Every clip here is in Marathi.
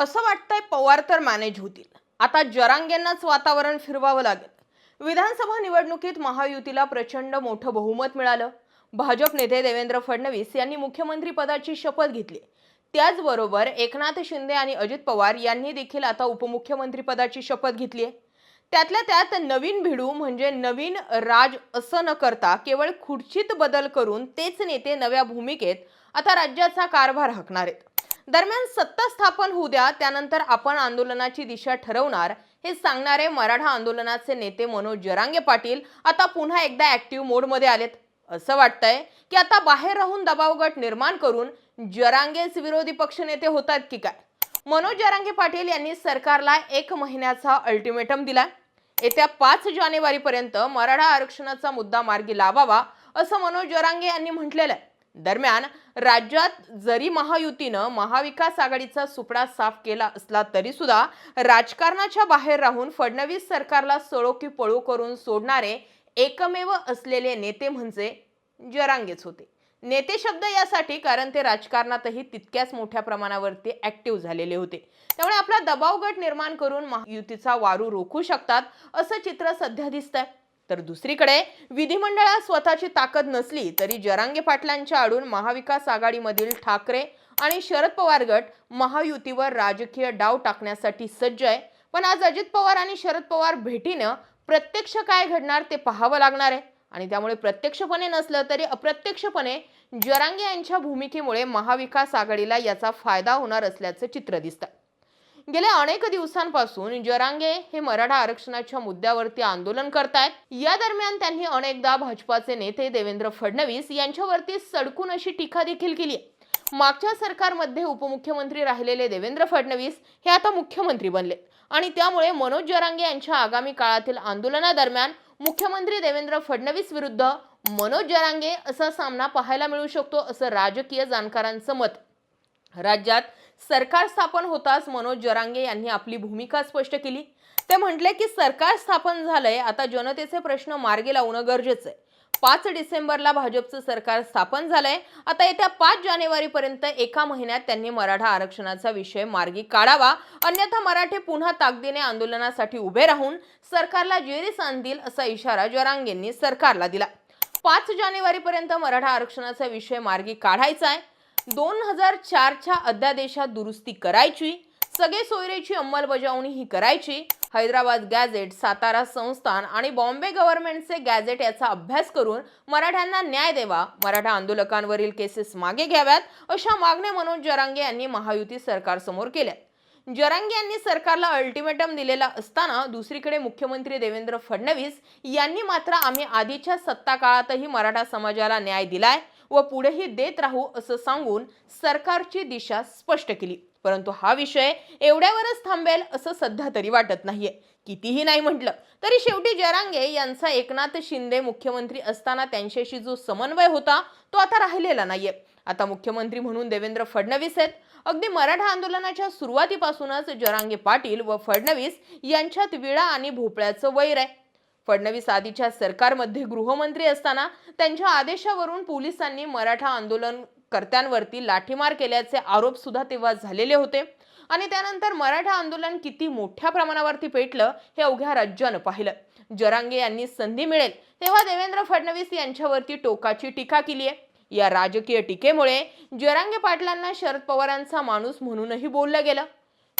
असं वाटतंय पवार तर मॅनेज होतील. आता जरांगेंनाच वातावरण फिरवावं लागेल. विधानसभा निवडणुकीत महायुतीला प्रचंड मोठं बहुमत मिळालं. भाजप नेते देवेंद्र फडणवीस यांनी मुख्यमंत्री पदाची शपथ घेतली. त्याचबरोबर एकनाथ शिंदे आणि अजित पवार यांनी देखील आता उपमुख्यमंत्री पदाची शपथ घेतली आहे. त्यातल्या त्यात नवीन भिडू म्हणजे नवीन राज असं न करता केवळ खुर्चीत बदल करून तेच नेते नव्या भूमिकेत आता राज्याचा कारभार हाकणार आहेत. दरम्यान सत्ता स्थापन होऊ द्या त्यानंतर आपण आंदोलनाची दिशा ठरवणार हे सांगणारे मराठा आंदोलनाचे नेते मनोज जरांगे पाटील आता पुन्हा एकदा ऍक्टिव्ह मोडमध्ये आलेत. असं वाटतंय की आता बाहेर राहून दबाव गट निर्माण करून जरांगेच विरोधी पक्षनेते होतात की काय? मनोज जरांगे पाटील यांनी सरकारला एक महिन्याचा अल्टिमेटम दिला येत्या पाच जानेवारीपर्यंत मराठा आरक्षणाचा मुद्दा मार्गी लावावा असं मनोज जरांगे यांनी म्हटलेलं आहे. दरम्यान राज्यात जरी महायुतीनं महाविकास आघाडीचा सुपडा साफ केला असला तरी सुद्धा राजकारणाच्या बाहेर राहून फडणवीस सरकारला सळो की पळो करून सोडणारे एकमेव असलेले नेते म्हणजे जरांगेच होते. नेते शब्द यासाठी कारण ते राजकारणातही तितक्याच मोठ्या प्रमाणावरती ऍक्टिव्ह झालेले होते. त्यामुळे आपला दबाव गट निर्माण करून महायुतीचा वारू रोखू शकतात असं चित्र सध्या दिसतंय. तर दुसरीकडे विधिमंडळात स्वतःची ताकद नसली तरी जरांगे पाटलांच्या आडून महाविकास आघाडीमधील ठाकरे आणि शरद पवार गट महायुतीवर राजकीय डाव टाकण्यासाठी सज्ज आहे. पण आज अजित पवार आणि शरद पवार भेटीनं प्रत्यक्ष काय घडणार ते पाहावं लागणार आहे. आणि त्यामुळे प्रत्यक्षपणे नसलं तरी अप्रत्यक्षपणे जरांगे यांच्या भूमिकेमुळे महाविकास आघाडीला याचा फायदा होणार असल्याचं चित्र दिसतं. गेल्या अनेक दिवसांपासून जरांगे हे मराठा आरक्षणाच्या मुद्द्यावरती आंदोलन करतायत. या दरम्यान त्यांनी अनेकदा भाजपाचे नेते देवेंद्र फडणवीस यांच्यावरती सडकून अशी टीका देखील केली. मागच्या सरकारमध्ये उपमुख्यमंत्री राहिलेले देवेंद्र फडणवीस हे आता मुख्यमंत्री बनले. आणि त्यामुळे मनोज जरांगे यांच्या आगामी काळातील आंदोलनादरम्यान मुख्यमंत्री देवेंद्र फडणवीस विरुद्ध मनोज जरांगे असा सामना पाहायला मिळू शकतो असं राजकीय जाणकारांचं मत. राज्यात सरकार स्थापन होताच मनोज जरांगे यांनी आपली भूमिका स्पष्ट केली. ते म्हटले की सरकार स्थापन झालंय आता जनतेचे प्रश्न मार्गी लावणं गरजेचं आहे पाच डिसेंबरला भाजपचं सरकार स्थापन झालंय आता येत्या पाच जानेवारीपर्यंत एका महिन्यात त्यांनी मराठा आरक्षणाचा विषय मार्गी काढावा अन्यथा मराठे पुन्हा ताकदीने आंदोलनासाठी उभे राहून सरकारला जेरीस आणतील असा इशारा जरांगेंनी सरकारला दिला. पाच जानेवारीपर्यंत मराठा आरक्षणाचा विषय मार्गी काढायचा आहे दोन हजार चारच्या अध्यादेशात दुरुस्ती करायची सगळे सोयरेची अंमलबजावणी ही करायची हैदराबाद गॅझेट सातारा संस्थान आणि बॉम्बे गव्हर्नमेंटचे गॅझेट याचा अभ्यास करून मराठ्यांना न्याय द्यावा मराठा आंदोलकांवरील केसेस मागे घ्याव्यात अशा मागण्या मनोज जरांगे यांनी महायुती सरकारसमोर केल्या जरांगे यांनी सरकारला अल्टिमेटम दिलेला असताना दुसरीकडे मुख्यमंत्री देवेंद्र फडणवीस यांनी मात्र आम्ही आधीच्या सत्ता काळातही मराठा समाजाला न्याय दिलाय. व पुढेही देत राहू असं सांगून सरकारची दिशा स्पष्ट केली. परंतु हा विषय एवढ्यावरच थांबेल असं सध्या तरी वाटत नाहीये. कितीही नाही म्हटलं तरी शेवटी जरांगे यांचा एकनाथ शिंदे मुख्यमंत्री असताना त्यांच्याशी जो समन्वय होता तो आता राहिलेला नाहीये. आता मुख्यमंत्री म्हणून देवेंद्र फडणवीस आहेत. अगदी मराठा आंदोलनाच्या सुरुवातीपासूनच जरांगे पाटील व फडणवीस यांच्यात विळा आणि भोपळ्याचं वैर आहे. फडणवीस आधीच्या सरकारमध्ये गृहमंत्री असताना त्यांच्या आदेशावरून पोलिसांनी मराठा आंदोलनकर्त्यांवरती लाठीमार केल्याचे आरोप सुद्धा तेव्हा झालेले होते. आणि त्यानंतर मराठा आंदोलन किती मोठ्या प्रमाणावरती पेटलं हे अवघ्या राज्यानं पाहिलं. जरांगे यांनी संधी मिळेल तेव्हा देवेंद्र फडणवीस यांच्यावरती टोकाची टीका केली आहे. या राजकीय टीकेमुळे जरांगे पाटलांना शरद पवारांचा माणूस म्हणूनही बोललं गेलं.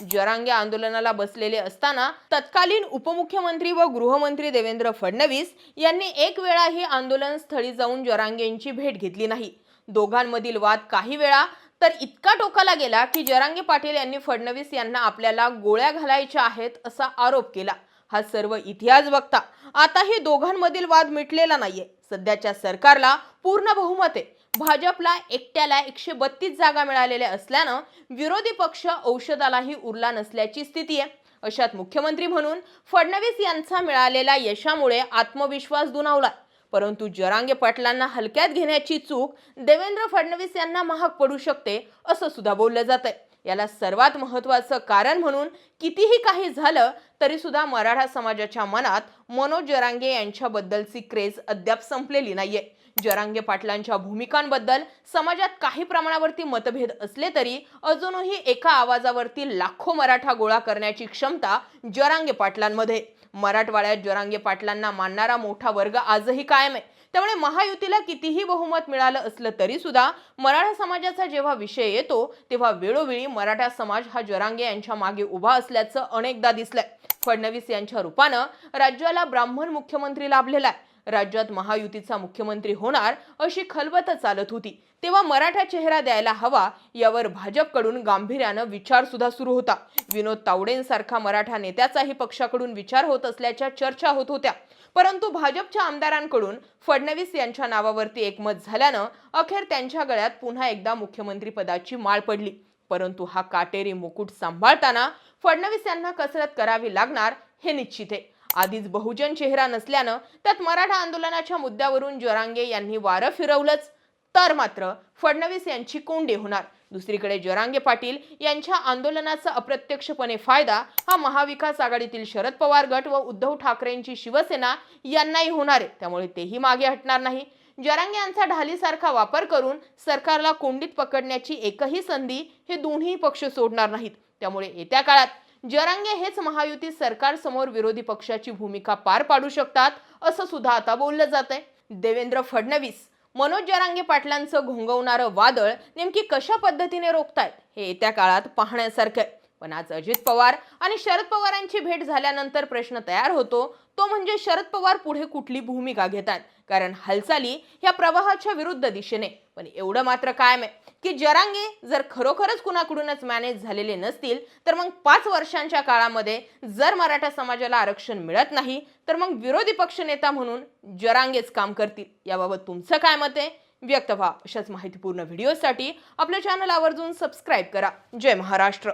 जरांगे आंदोलनाला बसलेले असताना तत्कालीन उपमुख्यमंत्री व गृहमंत्री देवेंद्र फडणवीस यांनी एक वेळाही आंदोलन स्थळी जाऊन जरांगेंची भेट घेतली नाही. दोघांमधील वाद काही वेळा तर इतका टोकाला गेला की जरांगे पाटील यांनी फडणवीस यांना आपल्याला गोळ्या घालायच्या आहेत असा आरोप केला. हा सर्व इतिहास बघता आताही दोघांमधील वाद मिटलेला नाहीये. सध्याच्या सरकारला पूर्ण बहुमत आहे. भाजपला एकट्याला एकशे बत्तीस जागा मिळालेल्या असल्यानं विरोधी पक्ष औषधालाही उरला नसल्याची स्थिती आहे. अशात मुख्यमंत्री म्हणून फडणवीस यांचा मिळालेल्या यशामुळे आत्मविश्वास दुणावला परंतु जरांगे पाटलांना हलक्यात घेण्याची चूक देवेंद्र फडणवीस यांना महाग पडू शकते असं सुद्धा बोललं जात आहे याला सर्वात महत्त्वाचं कारण म्हणून कितीही काही झालं तरीसुद्धा मराठा समाजाच्या मनात मनोज जरांगे यांच्याबद्दलची क्रेज अद्याप संपलेली नाहीये. जरांगे पाटलांच्या भूमिकांबद्दल समाजात काही प्रमाणावरती मतभेद असले तरी अजूनही एका आवाजावरती लाखो मराठा गोळा करण्याची क्षमता जरांगे पाटलांमध्ये. मराठवाड्यात जरांगे पाटलांना मानणारा मोठा वर्ग आजही कायम आहे. त्यामुळे महायुतीला कितीही बहुमत मिळालं असलं तरी सुद्धा मराठा समाजाचा जेव्हा विषय येतो तेव्हा वेळोवेळी मराठा समाज हा जरांगे यांच्या मागे उभा असल्याचं अनेकदा दिसलंय. फडणवीस यांच्या रूपानं राज्याला ब्राह्मण मुख्यमंत्री लाभलेला आहे. राज्यात महायुतीचा मुख्यमंत्री होणार अशी खलबत चालत होती. तेव्हा मराठा चेहरा द्यायला हवा यावर भाजपकडून गांभीर्यानं विचार सुद्धा सुरू होता. विनोद तावडेंसारखा मराठा नेत्याचाही पक्षाकडून विचार होत असल्याच्या चर्चा होत होत्या. परंतु भाजपच्या आमदारांकडून फडणवीस यांच्या नावावरती एकमत झाल्यानं अखेर त्यांच्या गळ्यात पुन्हा एकदा मुख्यमंत्री पदाची माळ पडली. परंतु हा काटेरी मुकुट सांभाळताना फडणवीस यांना कसरत करावी लागणार हे निश्चित आहे. आधीच बहुजन चेहरा नसल्यानं त्यात मराठा आंदोलनाच्या मुद्द्यावरून जरांगे यांनी वारं फिरवलंच. तर मात्र फडणवीस यांची कोंडी होणार. दुसरीकडे जरांगे पाटील यांच्या आंदोलनाचा अप्रत्यक्षपणे फायदा हा महाविकास आघाडीतील शरद पवार गट व उद्धव ठाकरेंची शिवसेना यांनाही होणार आहे. त्यामुळे तेही मागे हटणार नाही. जरांगे यांचा ढालीसारखा वापर करून सरकारला कोंडीत पकडण्याची एकही संधी हे दोन्ही पक्ष सोडणार नाहीत. त्यामुळे येत्या काळात जरांगे हेच महायुती सरकारसमोर विरोधी पक्षाची भूमिका पार पाडू शकतात असं सुद्धा आता बोललं जात आहे देवेंद्र फडणवीस मनोज जरांगे पाटलांचं घोंगवणारं वादळ नेमकी कशा पद्धतीने रोखतायत हे येत्या काळात पाहण्यासारखं आहे. पण आज अजित पवार आणि शरद पवारांची भेट झाल्यानंतर प्रश्न तयार होतो तो म्हणजे शरद पवार पुढे कुठली भूमिका घेतात? कारण हालचाली ह्या प्रवाहाच्या विरुद्ध दिशेने. पण एवढं मात्र कायम आहे की जरांगे जर खरोखरच कुणाकडूनच मॅनेज झालेले नसतील तर मग पाच वर्षांच्या काळामध्ये जर मराठा समाजाला आरक्षण मिळत नाही तर मग विरोधी पक्षनेता म्हणून जरांगेच काम करतील. याबाबत तुमचं काय मत आहे? व्यक्त व्हा. अशाच माहितीपूर्ण व्हिडिओसाठी आपल्या चॅनल आवर्जून सबस्क्राईब करा. जय महाराष्ट्र.